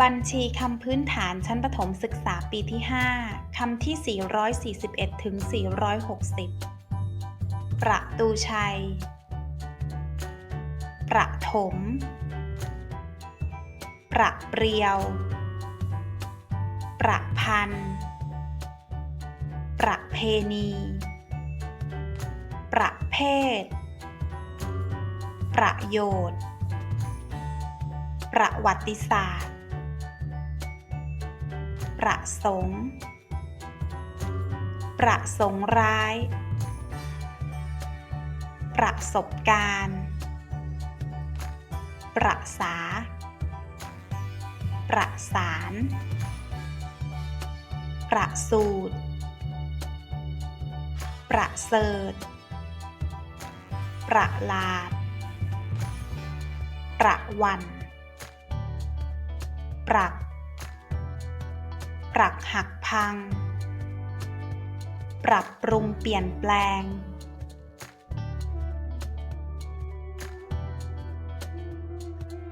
บัญชีคำพื้นฐานชั้นประถมศึกษาปีที่ 5 คำที่ 441 ถึง 460 ประตูชัย ประถม ประเปรียว ประพันธ์ ประเพณี ประเภท ประโยชน์ ประวัติศาสตร์ ประสงค์ ประสงค์ร้าย ประสบการณ์ ประสา ประสาน ประสูตร ประเสริฐ ประหลาด ประวัน ปรัก ปรักหักพัง ปรับปรุงเปลี่ยนแปลง